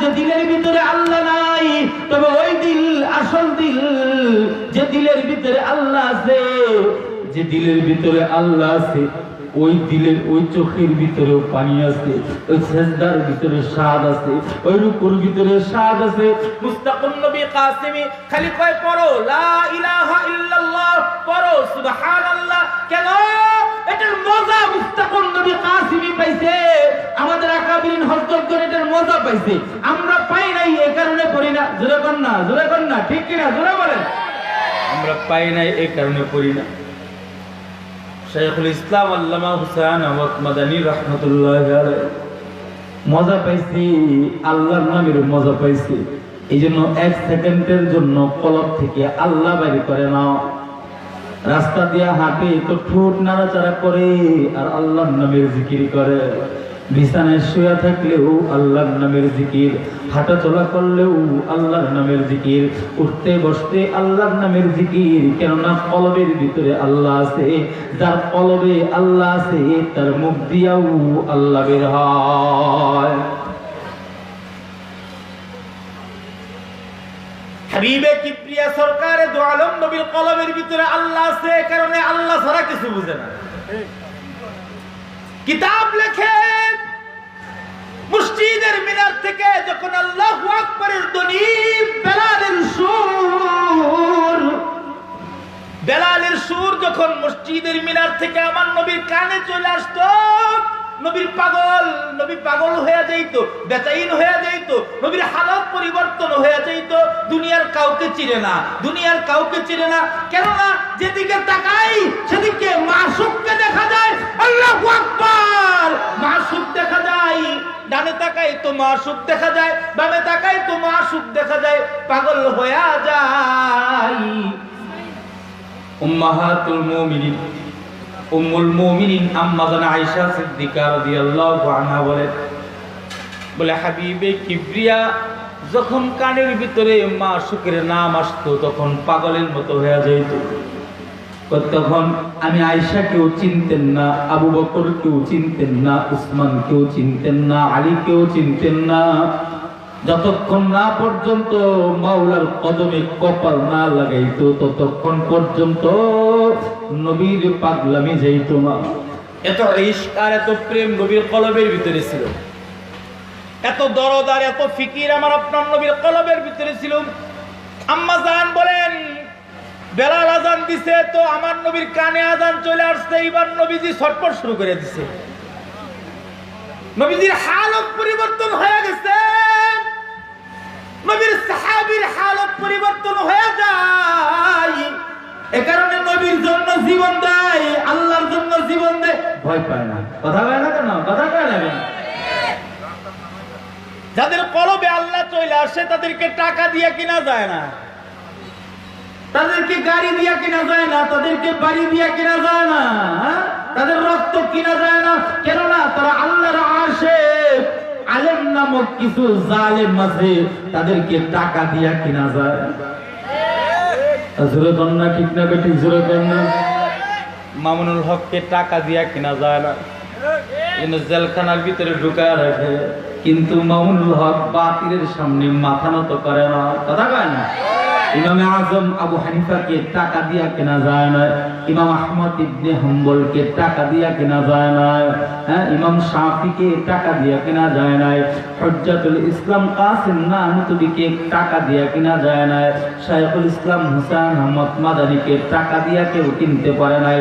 যে দিলের ভিতরে আল্লাহ নাই, তবে ওই দিল, আসল দিল যে দিলের ভিতরে আল্লাহ আছে, যে দিলের ভিতরে আল্লাহ আছে, ওই দিলের, ওই চোখের ভিতরেও পানি আছে, ওই সেজদার ভিতরে স্বাদ আছে, ওই রূপুর ভিতরে স্বাদ আছে। মুস্তাকুম নবী কাসিমি খালি কয়, পড়ো, লা ইলাহা ইল্লাল্লাহ, পড়ো, সুবহানাল্লাহ, কেন? মজা পাইছে। আমরা পাই নাই এই কারণে পড়ি না। জোরে কর না জোরে কর না ঠিক কিনা জোরে বলেন। আমরা পাই নাই এই কারণে পড়ি না। শেখুল ইসলাম আল্লামা হুসাইন আহমদ মাদানী রহমতুল্লাহ মজা পাইছি আল্লাহর নামের মজা পাইছি। এই জন্য এক সেকেন্ডের জন্য কলব থেকে আল্লাহ বাইরে করে নাও। রাস্তা দিয়ে হাঁটে তো ঠোঁট নাড়াচাড়া করে আর আল্লাহর নামের জিকির করে। বিছানায় শুয়ে থাকলেও আল্লাহর নামের জিকির, হাঁটা চলা করলেও আল্লাহর নামের জিকির, উঠতে বসতে আল্লাহর নামের জিকির, কেননা কলবের ভিতরে আল্লাহ আছে, যার কলবে আল্লাহ আছে, তার মুখ দিয়াও আল্লাহ বের হয়। কলমের ভিতরে আল্লাহ আছে কারণে আল্লাহ ছাড়া কিছু বুঝে না। কিতাব লেখে মসজিদের মিনার থেকে যখন আল্লাহ আকবরের ধ্বনি, বেলালের সুর। বেলালের সুর যখন মসজিদের মিনার থেকে আমার নবীর কানে চলে আসতো নবীর পাগল, নবী পাগল হয়ে যাইত বেচাইন হয়ে যাইত, নবীর হালত পরিবর্তন হয়ে যাইত, দুনিয়ার কাউকে চিনে না, দুনিয়ার কাউকে চিনে না। কেননা যেদিকে তাকাই, সেদিকে মাসুককে দেখা যায়, আল্লাহ আকবার! মাসুক দেখা যায়, ডানে তাকাই তো মাসুক দেখা যায়, বামে তাকাই তো মাসুক দেখা যায়, পাগল হয়ে যায়। উম্মাহাতুল মুমিনিন। উম্মুল মুমিনিন আম্মা জানা আয়েশা সিদ্দিকা রাদিয়াল্লাহু আনহা বলে বলে, হাবিবে কিবরিয়া যখন কানের ভিতরে মা শুকের নাম আসতো, তখন পাগলের মতো হয়ে যাইত। তখন আমি আয়েশা কেউ চিনতেন না, আবু বকর কেউ চিনতেন না উসমান কেউ চিনতেন না আলী কেউ চিনতেন না। যতক্ষণ না পর্যন্ত মাওলার কদমে কপাল না লাগাইতো, ততক্ষণ পর্যন্ত নবীর পাগলামি যাইতো না এত আর এত প্রেম নবীর কলবের ভিতরে ছিল। এত দরদ আর এত ফিকির আমার আপনার নবীর কলবের ভিতরে ছিল। আম্মা জান বলেন, বেলাল আজান দিছে তো আমার নবীর কানে আজান চলে আসছে, এইবার নবীজি ছটপট শুরু করে দিছে। নবীজির হালত পরিবর্তন হয়ে গেছে। নবীর সাহাবীর হালত পরিবর্তন হয়ে যায়। এ কারণে নবীর জন্য জীবন দেয়, আল্লাহর জন্য জীবন দেয়। ভয় পায় না। কথা কয় না কেন? কথা কয় না কেন? যাদের কলবে আল্লাহ চলে আসে, তাদেরকে টাকা দিয়ে কিনা যায় না। তাদেরকে গাড়ি দিয়া কিনা যায় না, তাদেরকে বাড়ি দিয়া কিনা যায় না হ্যাঁ? তাদের রক্ত কিনা যায় না। কেননা তারা আল্লাহর আসে আলেম নামক কিছু জালেম আছে, তাদেরকে টাকা দিয়া কিনা যায় ঠিক না মামুনুল হককে টাকা দিয়া কিনা যায় না। কিন্তু জেলখানার ভিতরে ঢুকায় রাখে। কিন্তু মামুনুল হক বাতিলের সামনে মাথা নত করে না। কথা কয় না? ইমামে আজম আবু হানিফাকে টাকা দিয়া কেনা যায় না, ইমাম আহমদ ইবনে হাম্বলকে টাকা দিয়া কেনা যায় না হ্যাঁ ইমাম শাফিকে টাকা দিয়া কেনা যায় না, হজ্জাতুল ইসলাম কাসিম নানুতুবিকে টাকা দিয়া কিনা যায় না, শাইখুল ইসলাম হুসাইন আহমদ মাদানিকে টাকা দিয়া কেউ কিনতে পারে নাই,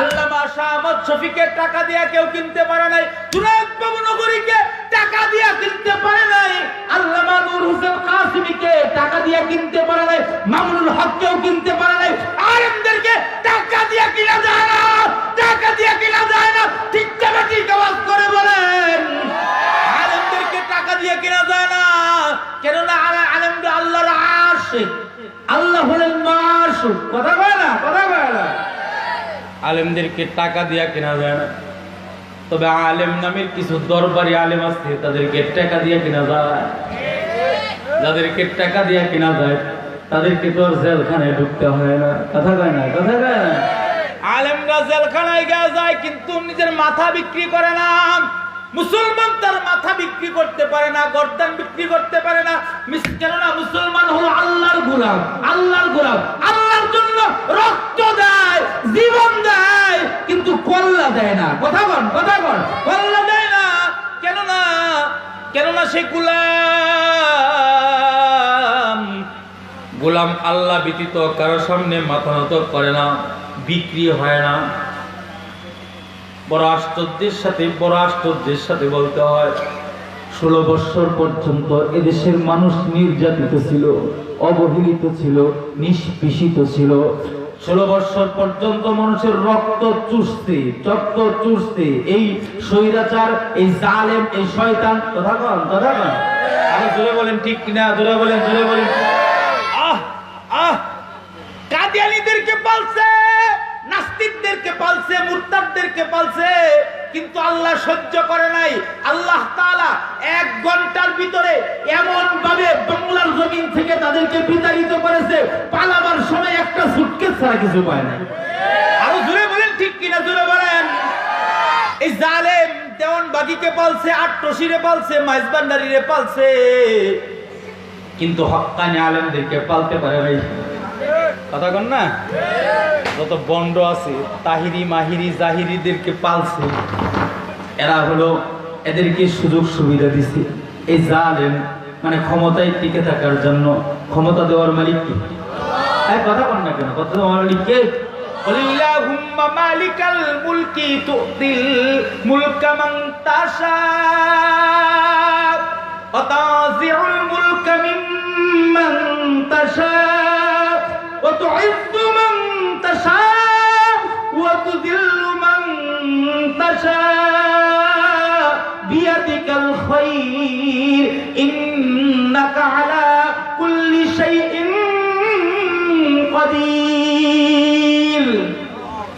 আল্লামা শাহ আহমদ শফিকে টাকা দিয়া কেউ কিনতে পারে নাই জুনায়েদ বাবু নগরীকে টাকা দিয়া কিনতে পারে নাই। আল্লামা নূর হোসেন কাসিমিকে টাকা দিয়া কিনতে পারে নাই, মামুনুল হককেও কিনতে পারে নাই। আলেমদেরকে টাকা দিয়া কিনা যায় না, টাকা দিয়া কিনা যায় না। ঠিক যাবে ঠিক আওয়াজ করে বলেন। আলেমদেরকে টাকা দিয়ে কিনা যায় না। কেননা আলে- আলেমরা আল্লাহর আশিক। আল্লাহ হলেন মাসুক কথা কয় না, কথা কয় না। আলেমদেরকে টাকা দিয়া কিনা যায় না। তবে আলেম নামের কিছু দরবারি আলেম আছে, তাদেরকে টাকা দিয়ে কিনা যায়। যাদেরকে টাকা দিয়ে কিনা যায়, তাদেরকে তো আর জেলখানায় ঢুকতে হয় না। কথা কয় না, কথা কয় না? আলেমরা জেলখানায় গিয়ে যায়, কিন্তু নিজের মাথা বিক্রি করে না। মুসলমান তার মাথা বিক্রি করতে পারে না, গর্দান বিক্রি করতে পারে না। কেননা মুসলমান হলো আল্লাহর গোলাম আল্লাহর গোলাম। আল্লাহর জন্য রক্ত দেয়, জীবন দেয়, কিন্তু কল্লা দেয় না। কথা বল, কথা সে গোলাম। গোলাম আল্লাহ ব্যতীত কারোর সামনে মাথা নত করে না, বিক্রি হয় না। বড় আশ্চর্যের সাথে, বড় আশ্চর্যের সাথে বলতে হয়, ষোলো বৎসর পর্যন্ত এদেশের মানুষ নির্যাতিত ছিল, অবহেলিত ছিল, নিষ্পেষিত ছিল। ষোলো বৎসর পর্যন্ত মানুষের রক্ত চুষতে চক্ত চুষতে এই স্বৈরাচার, এই জালেম, এই শয়তান তথাগণ কন আমি জোরে বলেন, ঠিক কিনা? জোরে বলেন জোরে বলেন। আহ আহ। কাদিয়ানিদেরকে পালছে, নাস্তিকদেরকে পালছে, মুরতাদদেরকে পালছে। কিন্তু আল্লাহ সহ্য করে নাই। আল্লাহ তাআলা এক ঘণ্টার ভিতরে এমন ভাবে বাংলার জমিন থেকে তাদেরকে বিতাড়িত করেছে, পালাবার সময় একটা সুটকেস ছাড়া কিছু পায় না আরও জোরে বলেন, ঠিক কিনা? জোরে বলেন। এই জালেম দেওয়ান বাগিকে পালছে আট্রসিরে পালছে, মাইজবান্ডারিরে পালছে। কিন্তু হক্কানি আলেমদেরকে পালতে পারে নাই। কথা কন না? যত বন্ড আছে, তাহিরি মাহিরি জাহিরিদেরকে পালছে। এরা হলো এদেরকে সুযোগ সুবিধা দিছে। এই জালেম মানে ক্ষমতায় টিকে থাকার জন্য ক্ষমতা দেওয়ার মালিক কি? কথা কন না কেন? কথা দেওয়ার মালিক কে? মালিকাল মুলকি তুতিল মুলকা মান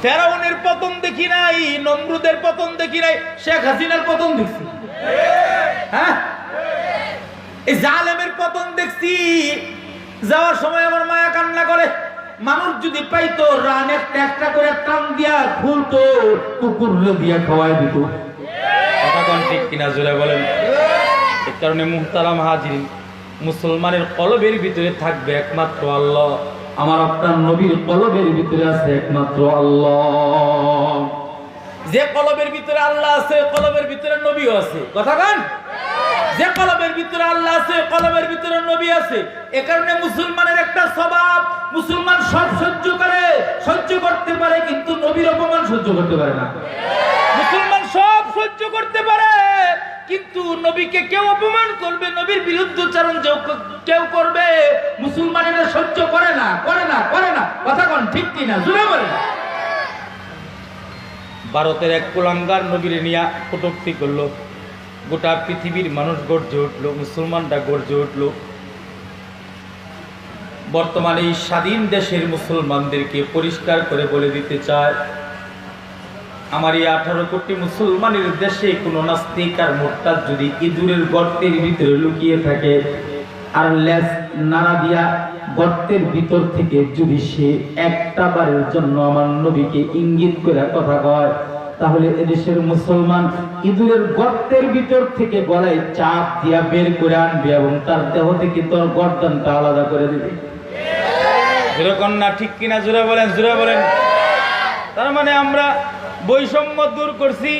ফেরাউনের পতন দেখি নাই, নমরুদের পতন দেখি নাই, শেখ হাসিনার পতন দেখছি। হ্যাঁ? এই জালেমের পতন দেখছি, যাওয়ার সময় আমার মায়া কান্না করে। মানুষ যদি পাইতো, রান একটা করে টান দিয়া খুলতো কুকুর দিয়া খাওয়াই দিত। কোন ঠিক কিনা বলেন। কারণে মুহতারাম হাজির মুসলমানের কলবের ভিতরে থাকবে একমাত্র আল্লাহ। আমার আপনার নবীর কলবের ভিতরে আছে একমাত্র আল্লাহ। যে কলবের ভিতরে আল্লাহ আছে, কলবের ভিতরে নবীও আছে। কথা কান? যে কলবের ভিতরে আল্লাহ আছে, কলবের ভিতরে নবী আছে। এ কারণে মুসলমানের একটা স্বভাব, মুসলমান সব সহ্য করে, সহ্য করতে পারে, কিন্তু নবীর অপমান সহ্য করতে পারে না। মুসলমান সব সহ্য করতে পারে। কিন্তু নবীকে কেউ অপমান করবে, নবীর বিরুদ্ধচারণ যে- কেউ করবে, মুসলমানেরা সহ্য করে না করে না করে না। কথা কোন ঠিক কিনা? জুড়ে বলে ভারতের এক কুলাঙ্গার নবীরে নিয়ে কটূক্তি করল। গোটা পৃথিবীর মানুষ গর্জে উঠল, মুসলমানরা গর্জে উঠল। বর্তমানে এই স্বাধীন দেশের মুসলমানদেরকে পরিষ্কার করে বলে দিতে চায়। আমার এই আঠারো কোটি মুসলমানের দেশে কোনো নাস্তিক আর মোট্টার যদি ইঁদুরের গর্তের ভিতরে লুকিয়ে থাকে, আর লেজ নাড়া দিয়া গর্তের ভিতর থেকে যদি সে একটা বারের জন্য আমার নবীকে ইঙ্গিত করে কথা কয়, তাহলে এদেশের মুসলমান ইঁদুরের গর্তের ভিতর থেকে গলায় চাপ দিয়া বের করে আনবে এবং তার দেহ থেকে তোর গর্দনটা আলাদা করে দেবে। যেরকম না ঠিক কিনা? জোরে বলেন জোরে বলেন। তার মানে আমরা বৈষম্য দূর করছি,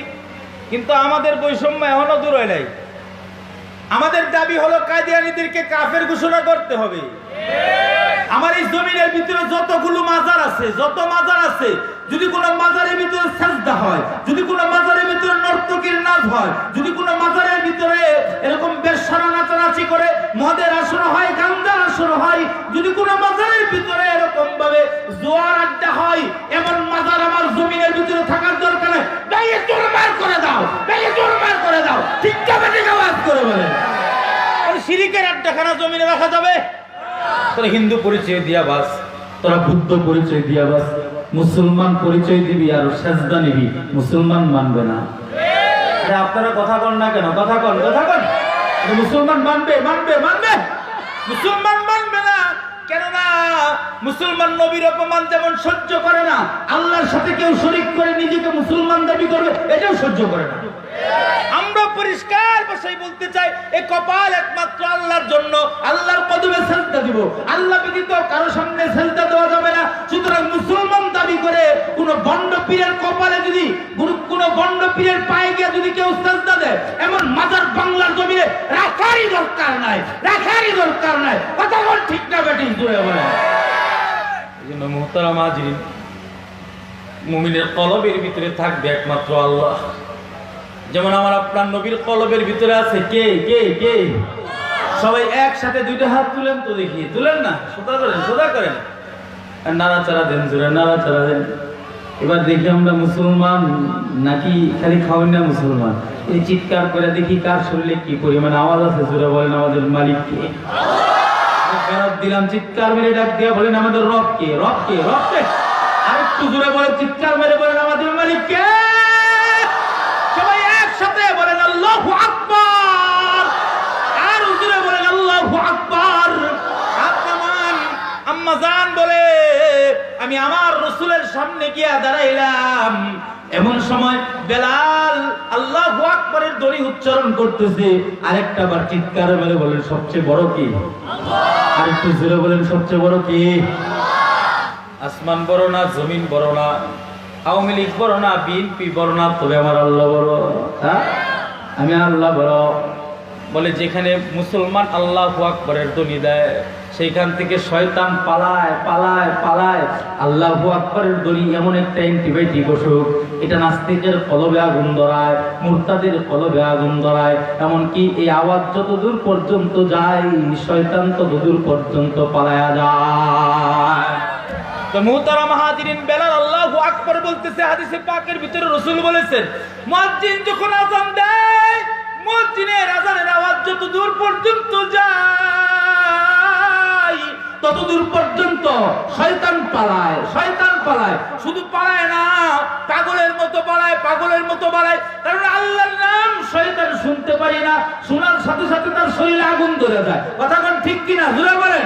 কিন্তু আমাদের বৈষম্য এখনও দূর হয় নাই। আমাদের দাবি হলো কাদিয়ানিদেরকে কাফের ঘোষণা করতে হবে। আমার এই জমিনের ভিতরে যতগুলো মাজার আছে, যত মাজার আছে, যদি কোনো মাজারের ভিতরে সাজদা হয়, যদি কোনো মাজারের ভিতরে নর্তকীর নাচ হয়, যদি কোনো মাজারের ভিতরে এরকম নাচানাচি করে, মদের আসর হয় আসর হয়, যদি কোনো মাজারের ভিতরে এরকম ভাবে জোয়ার আড্ডা হয়, এমন মাজার আমার জমিনের ভিতরে থাকার দরকার নেই ভেঙে চোরমার করে দাও ভেঙে চোরমার করে দাও আওয়াজ করে বলে? সিরিকের আড্ডাখানা জমিনে রাখা যাবে? তোরা হিন্দু পরিচয় দিয়া বাস, তোরা বুদ্ধ পরিচয় দিয়া বাস, মুসলমান পরিচয় দিবি আর সাজদা নিবি, মুসলমান মানবে না। আপনারা কথা কন না কেন? কথা কন কথা কন। মুসলমান মানবে মানবে মানবে। মুসলমান মানবে না। কেননা মুসলমান নবীর অপমান যেমন সহ্য করে না, আল্লাহর সাথে কেউ শরিক করে নিজেকে মুসলমান দাবি করবে, এটাও সহ্য করে না। আমরা পরিষ্কার ভাষায় বলতে চাই কপাল একমাত্র আল্লাহর জন্য। আল্লাহর সেজদা দিব। আল্লাহ ব্যতীত কারও সামনে সেজদা দেওয়া যাবে না। সুতরাং মুসলমান দাবি করে, কোন গন্ড পীরের কপালে যদি, কোন- গন্ড পীরের পায়ে গিয়ে যদি কেউ সেজদা দেয়, এমন মাজার বাংলার জমিনে রাখারই দরকার নাই, রাখারই দরকার নাই। কথা বল ঠিক না বেটি জুড়ে এই জন্য মুমিনের কলবের ভিতরে থাকবে একমাত্র আল্লাহ। যেমন আমার আপনার নবীর কলবের ভিতরে আছে, কে কে কে? সবাই একসাথে দুইটা হাত তুলেন তো দেখি। তুলেন না? সোজা করেন সোজা করেন। আর নাড়াচাড়া দেন, জোরে নাড়াচাড়া দেন। এবার দেখি আমরা মুসলমান নাকি খালি খাওয়াই না মুসলমান? এই চিৎকার করে দেখি কার শরীরে কি পরিমাণ আওয়াজ আছে, জোরে বলেন আমাদের মালিককে। ফেরত দিলাম, চিৎকার মেরে ডাক দিয়ে বলেন আমাদের রব কে রব কে রব কে আরেকটু জোরে বলে চিৎকার মেরে বলেন। আম্মা জান বলে, আমি আমার রসুলের সামনে গিয়া দাঁড়াইলাম। এমন সময় বেলাল আল্লাহ আকবরের দড়ি উচ্চারণ করতেছে। আরেকটা বার চিৎকার বলে বলেন, সবচেয়ে বড় কি? আরেকটু জোরে বলেন, সবচেয়ে বড় কি? আসমান বড় না, জমিন বড় না, আওয়ামী লীগ বড় না, বিএনপি বড় না, তবে আমার আল্লাহ বড়। হ্যাঁ? আমি আল্লাহ বড়। বলে, যেখানে মুসলমান আল্লাহ আকবরের ধ্বনি দেয়, সেইখান থেকে শয়তান পালায় পালায় পালায়। আল্লাহ আকবরের ধ্বনি এমন একটা অ্যান্টিবায়োটিক ওষুধ এটা নাস্তিকের কলবে আগুন ধরায়, মুরতাদের কলবে আগুন ধরায়। এমনকি এই আওয়াজ যত দূর পর্যন্ত যায়, শয়তান তত দূর পর্যন্ত পালায়া যায়। আল্লাহু আকবার বলতেছে, হাদিসে পাকের ভিতরে রসুল বলেছেন, মুয়াজ্জিন যখন আযান দেয় মুয়াজ্জিনের রাজারের আওয়াজ যত দূর পর্যন্ত যায় তত দূর পর্যন্ত শয়তান পালায় শয়তান পালায়। শুধু পালায় না, পাগলের মতো পালায়, পাগলের মতো পালায়। কারণ আল্লাহর নাম শয়তান শুনতে পারি না, শোনার সাথে সাথে তার শরীরে আগুন ধরে যায়। কথা কোন ঠিক কিনা? জুড়ে বলেন।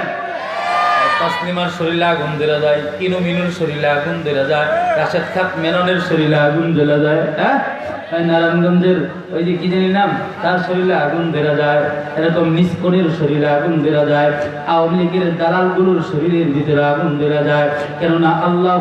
তাসলিমার শরীরে আগুন দেরা যায়, কিনু মিনুর শরীরে আগুন দেরা যায়, রাশেদ খাত মেননের শরীরে আগুন দেওয়া যায় হ্যাঁ? নারায়ণগঞ্জের ওই যে কি জানি নাম, তার শরীরে আগুন দেরা যায়, এরকম নিষ্কনের শরীরে আগুন দেরা যায়, আওয়ামী লীগের দালালগুলোর শরীরের ভিতরে আগুন দেরা যায়, কেননা আল্লাহ